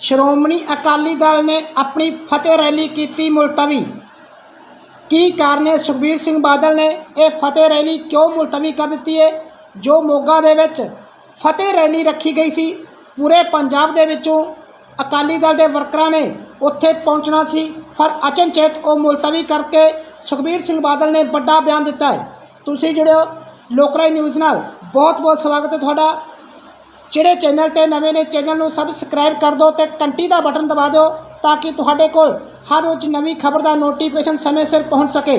ਸ਼੍ਰੋਮਣੀ ਅਕਾਲੀ ਦਲ ਨੇ ਆਪਣੀ ਫਤਿਹ ਰੈਲੀ ਕੀਤੀ ਮੁਲਤਵੀ। ਕੀ ਕਾਰਨ ਹੈ? ਸੁਖਬੀਰ ਸਿੰਘ ਬਾਦਲ ਨੇ ਇਹ ਫਤਿਹ ਰੈਲੀ ਕਿਉਂ ਮੁਲਤਵੀ ਕਰ ਦਿੱਤੀ ਹੈ? ਜੋ ਮੋਗਾ ਦੇ ਵਿੱਚ ਫਤਿਹ ਰੈਲੀ ਰੱਖੀ ਗਈ ਸੀ, ਪੂਰੇ ਪੰਜਾਬ ਦੇ ਵਿੱਚੋਂ ਅਕਾਲੀ ਦਲ ਦੇ ਵਰਕਰਾਂ ਨੇ ਉੱਥੇ ਪਹੁੰਚਣਾ ਸੀ, ਪਰ ਅਚਨਚੇਤ ਉਹ ਮੁਲਤਵੀ ਕਰਕੇ ਸੁਖਬੀਰ ਸਿੰਘ ਬਾਦਲ ਨੇ ਵੱਡਾ ਬਿਆਨ ਦਿੱਤਾ ਹੈ। ਤੁਸੀਂ ਜੁੜਿਓ ਲੋਕਰਾਈ ਨਿਊਜ਼ ਨਾਲ। ਬਹੁਤ ਬਹੁਤ ਸਵਾਗਤ ਹੈ ਤੁਹਾਡਾ। ਜਿਹੜੇ ਚੈਨਲ ਤੇ ਨਵੇਂ ਨੇ, ਚੈਨਲ ਨੂੰ ਸਬਸਕ੍ਰਾਈਬ ਕਰ ਦਿਓ ਤੇ ਘੰਟੀ ਦਾ ਬਟਨ ਦਬਾ ਦਿਓ ਤਾਂ ਕਿ ਤੁਹਾਡੇ ਕੋਲ ਹਰ ਰੋਜ਼ ਨਵੀਂ ਖਬਰ ਦਾ ਨੋਟੀਫਿਕੇਸ਼ਨ ਸਮੇਂ ਸਿਰ ਪਹੁੰਚ ਸਕੇ।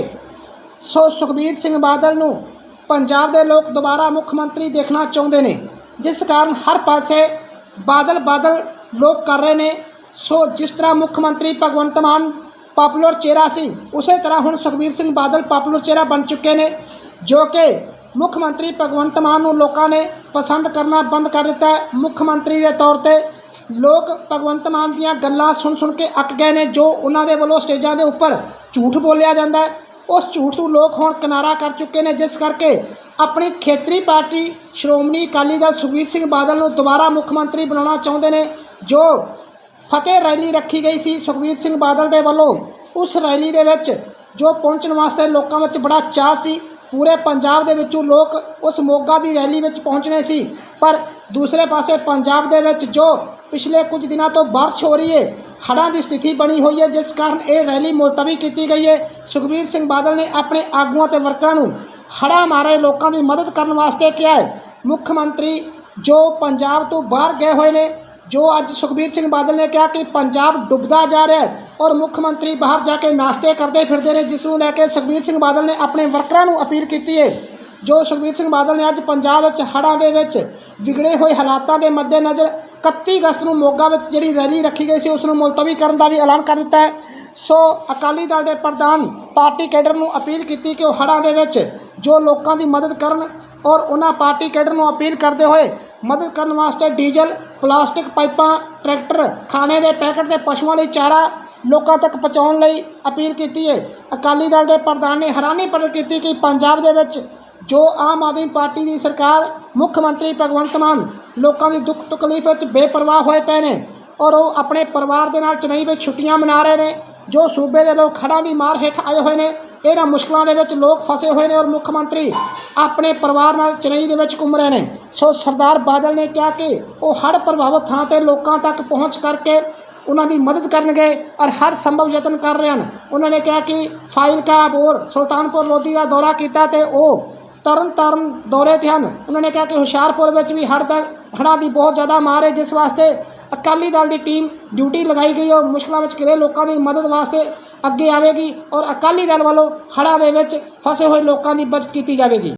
ਸੋ ਸੁਖਬੀਰ ਸਿੰਘ ਬਾਦਲ ਨੂੰ ਪੰਜਾਬ ਦੇ ਲੋਕ ਦੁਬਾਰਾ ਮੁੱਖ ਮੰਤਰੀ ਦੇਖਣਾ ਚਾਹੁੰਦੇ ਨੇ, ਜਿਸ ਕਾਰਨ ਹਰ ਪਾਸੇ ਬਾਦਲ ਬਾਦਲ ਲੋਕ ਕਰ ਰਹੇ ਨੇ। ਸੋ ਜਿਸ ਤਰ੍ਹਾਂ ਮੁੱਖ ਮੰਤਰੀ ਭਗਵੰਤ ਮਾਨ ਪਾਪੂਲਰ ਚਿਹਰਾ ਸੀ, ਉਸੇ ਤਰ੍ਹਾਂ ਹੁਣ ਸੁਖਬੀਰ ਸਿੰਘ ਬਾਦਲ ਪਾਪੂਲਰ ਚਿਹਰਾ ਬਣ ਚੁੱਕੇ ਨੇ, ਜੋ ਕਿ ਮੁੱਖ ਮੰਤਰੀ ਭਗਵੰਤ ਮਾਨ ਨੂੰ ਲੋਕਾਂ ਨੇ ਪਸੰਦ ਕਰਨਾ ਬੰਦ ਕਰ ਦਿੱਤਾ ਹੈ। ਮੁੱਖ ਮੰਤਰੀ ਦੇ ਤੌਰ ਤੇ ਲੋਕ ਭਗਵੰਤ ਮਾਨ ਦੀਆਂ ਗੱਲਾਂ ਸੁਣ ਸੁਣ ਕੇ ਅੱਕ ਗਏ ਨੇ, ਜੋ ਉਹਨਾਂ ਦੇ ਵੱਲੋਂ ਸਟੇਜਾਂ ਦੇ ਉੱਪਰ ਝੂਠ ਬੋਲਿਆ ਜਾਂਦਾ ਹੈ। ਉਸ ਝੂਠ ਤੋਂ ਲੋਕ ਹੁਣ ਕਿਨਾਰਾ ਕਰ ਚੁੱਕੇ ਨੇ, ਜਿਸ ਕਰਕੇ ਆਪਣੀ ਖੇਤਰੀ ਪਾਰਟੀ ਸ਼੍ਰੋਮਣੀ ਅਕਾਲੀ ਦਲ ਸੁਖਬੀਰ ਸਿੰਘ ਬਾਦਲ ਨੂੰ ਦੁਬਾਰਾ ਮੁੱਖ ਮੰਤਰੀ ਬਣਾਉਣਾ ਚਾਹੁੰਦੇ ਨੇ, ਜੋ ਫਤਿਹ ਰੈਲੀ ਰੱਖੀ ਗਈ ਸੀ ਸੁਖਬੀਰ ਸਿੰਘ ਬਾਦਲ ਦੇ ਵੱਲੋਂ। ਉਸ ਰੈਲੀ ਦੇ ਵਿੱਚ ਜੋ ਪਹੁੰਚਣ ਵਾਸਤੇ ਲੋਕਾਂ ਵਿੱਚ ਬੜਾ ਚਾਅ ਸੀ ਪੂਰੇ ਪੰਜਾਬ ਦੇ ਵਿੱਚੋਂ ਲੋਕ ਉਸ ਮੋਗਾ ਦੀ ਰੈਲੀ ਵਿੱਚ ਪਹੁੰਚਣੇ ਸੀ। ਪਰ ਦੂਸਰੇ ਪਾਸੇ ਪੰਜਾਬ ਦੇ ਵਿੱਚ ਜੋ ਪਿਛਲੇ ਕੁਝ ਦਿਨਾਂ ਤੋਂ ਬਾਰਿਸ਼ ਹੋ ਰਹੀ ਹੈ, ਹੜ੍ਹਾਂ ਦੀ ਸਥਿਤੀ ਬਣੀ ਹੋਈ ਹੈ, ਜਿਸ ਕਾਰਨ ਇਹ ਰੈਲੀ ਮੁਲਤਵੀ ਕੀਤੀ ਗਈ ਹੈ। ਸੁਖਬੀਰ ਸਿੰਘ ਬਾਦਲ ਨੇ ਆਪਣੇ ਆਗੂਆਂ ਤੇ ਵਰਕਰਾਂ ਨੂੰ ਹੜ੍ਹਾਂ ਮਾਰੇ ਲੋਕਾਂ ਦੀ ਮਦਦ ਕਰਨ ਵਾਸਤੇ ਕਿਹਾ ਹੈ। ਮੁੱਖ ਮੰਤਰੀ ਜੋ ਪੰਜਾਬ ਤੋਂ ਬਾਹਰ ਗਏ ਹੋਏ ਨੇ ਜੋ ਅੱਜ ਸੁਖਬੀਰ ਸਿੰਘ ਬਾਦਲ ਨੇ ਕਿਹਾ ਕਿ ਪੰਜਾਬ ਡੁੱਬਦਾ ਜਾ ਰਿਹਾ ਹੈ ਔਰ ਮੁੱਖ ਮੰਤਰੀ ਬਾਹਰ ਜਾ ਕੇ ਨਾਸ਼ਤੇ ਕਰਦੇ ਫਿਰਦੇ ਨੇ, ਜਿਸ ਨੂੰ ਲੈ ਕੇ ਸੁਖਬੀਰ ਸਿੰਘ ਬਾਦਲ ਨੇ ਆਪਣੇ ਵਰਕਰਾਂ ਨੂੰ ਅਪੀਲ ਕੀਤੀ ਹੈ। ਜੋ ਸੁਖਬੀਰ ਸਿੰਘ ਬਾਦਲ ਨੇ ਅੱਜ ਪੰਜਾਬ ਵਿੱਚ ਹੜ੍ਹਾਂ ਦੇ ਵਿੱਚ ਵਿਗੜੇ ਹੋਏ ਹਾਲਾਤਾਂ ਦੇ ਮੱਦੇਨਜ਼ਰ 31 ਅਗਸਤ ਨੂੰ ਮੋਗਾ ਵਿੱਚ ਜਿਹੜੀ ਰੈਲੀ ਰੱਖੀ ਗਈ ਸੀ, ਉਸ ਨੂੰ ਮੁਲਤਵੀ ਕਰਨ ਦਾ ਵੀ ਐਲਾਨ ਕਰ ਦਿੱਤਾ ਹੈ। ਸੋ ਅਕਾਲੀ ਦਲ ਦੇ ਪ੍ਰਧਾਨ ਪਾਰਟੀ ਕੈਡਰ ਨੂੰ ਅਪੀਲ ਕੀਤੀ ਕਿ ਉਹ ਹੜ੍ਹਾਂ ਦੇ ਵਿੱਚ ਜੋ ਲੋਕਾਂ ਦੀ ਮਦਦ ਕਰਨ ਔਰ ਉਹਨਾਂ ਪਾਰਟੀ ਕੈਡਰ ਨੂੰ ਅਪੀਲ ਕਰਦੇ ਹੋਏ ਮਦਦ ਕਰਨ ਵਾਸਤੇ ਡੀਜ਼ਲ, ਪਲਾਸਟਿਕ ਪਾਈਪਾਂ, ਟਰੈਕਟਰ, ਖਾਣੇ ਦੇ ਪੈਕਟ ਤੇ ਪਸ਼ੂਆਂ ਲਈ ਚਾਰਾ ਲੋਕਾਂ ਤੱਕ ਪਹੁੰਚਾਉਣ ਲਈ ਅਪੀਲ ਕੀਤੀ ਹੈ। ਅਕਾਲੀ ਦਲ ਦੇ ਪ੍ਰਧਾਨ ਨੇ ਹੈਰਾਨੀ ਪ੍ਰਗਟ ਕੀਤੀ ਕਿ ਪੰਜਾਬ ਦੇ ਵਿੱਚ ਜੋ ਆਮ ਆਦਮੀ ਪਾਰਟੀ ਦੀ ਸਰਕਾਰ, ਮੁੱਖ ਮੰਤਰੀ ਭਗਵੰਤ ਮਾਨ ਲੋਕਾਂ ਦੀ ਦੁੱਖ ਤਕਲੀਫ ਵਿੱਚ ਬੇਪਰਵਾਹ ਹੋਏ ਪਏ ਨੇ ਔਰ ਉਹ ਆਪਣੇ ਪਰਿਵਾਰ ਦੇ ਨਾਲ ਚੇਨਈ ਵਿੱਚ ਛੁੱਟੀਆਂ ਮਨਾ ਰਹੇ ਨੇ, ਜੋ ਸੂਬੇ ਦੇ ਲੋਕ ਖੜ੍ਹਾਂ ਦੀ ਮਾਰ ਹੇਠ ਆਏ ਹੋਏ ਨੇ ਇਹਨਾਂ ਮੁਸ਼ਕਲਾਂ ਦੇ ਵਿੱਚ ਲੋਕ ਫਸੇ ਹੋਏ ਨੇ ਔਰ ਮੁੱਖ ਮੰਤਰੀ ਆਪਣੇ ਪਰਿਵਾਰ ਨਾਲ ਚੇਨਈ ਦੇ ਵਿੱਚ ਘੁੰਮ ਰਹੇ ਨੇ। ਸੋ ਸਰਦਾਰ ਬਾਦਲ ਨੇ ਕਿਹਾ ਕਿ ਉਹ ਹੜ੍ਹ ਪ੍ਰਭਾਵਿਤ ਥਾਂ ਤੇ ਲੋਕਾਂ ਤੱਕ ਪਹੁੰਚ ਕਰਕੇ ਉਹਨਾਂ ਦੀ ਮਦਦ ਕਰਨਗੇ ਔਰ ਹਰ ਸੰਭਵ ਯਤਨ ਕਰ ਰਹੇ ਹਨ। ਉਹਨਾਂ ਨੇ ਕਿਹਾ ਕਿ ਫਾਈਲ ਫਾਈਲਕਾ ਅਬੋਰ ਸੁਲਤਾਨਪੁਰ ਲੋਧੀ ਦਾ ਦੌਰਾ ਕੀਤਾ ਤੇ ਉਹ ਤਰਨ ਤਾਰਨ ਦੌਰੇ ਤੇ ਹਨ। ਉਹਨਾਂ ਨੇ ਕਿਹਾ ਕਿ ਹੁਸ਼ਿਆਰਪੁਰ ਵਿੱਚ ਵੀ ਹੜ੍ਹ ਦਾ ਹੜ੍ਹਾਂ ਦੀ ਬਹੁਤ ਜ਼ਿਆਦਾ ਮਾਰ ਹੈ, ਜਿਸ ਵਾਸਤੇ ਅਕਾਲੀ ਦਲ ਦੀ ਟੀਮ ਡਿਊਟੀ ਲਗਾਈ ਗਈ ਔਰ ਮੁਸ਼ਕਲਾਂ ਵਿੱਚ ਘਿਰੇ ਲੋਕਾਂ ਦੀ ਮਦਦ ਵਾਸਤੇ ਅੱਗੇ ਆਵੇਗੀ ਔਰ ਅਕਾਲੀ ਦਲ ਵੱਲੋਂ ਹੜ੍ਹਾਂ ਦੇ ਵਿੱਚ ਫਸੇ ਹੋਏ ਲੋਕਾਂ ਦੀ ਮਦਦ ਕੀਤੀ ਜਾਵੇਗੀ।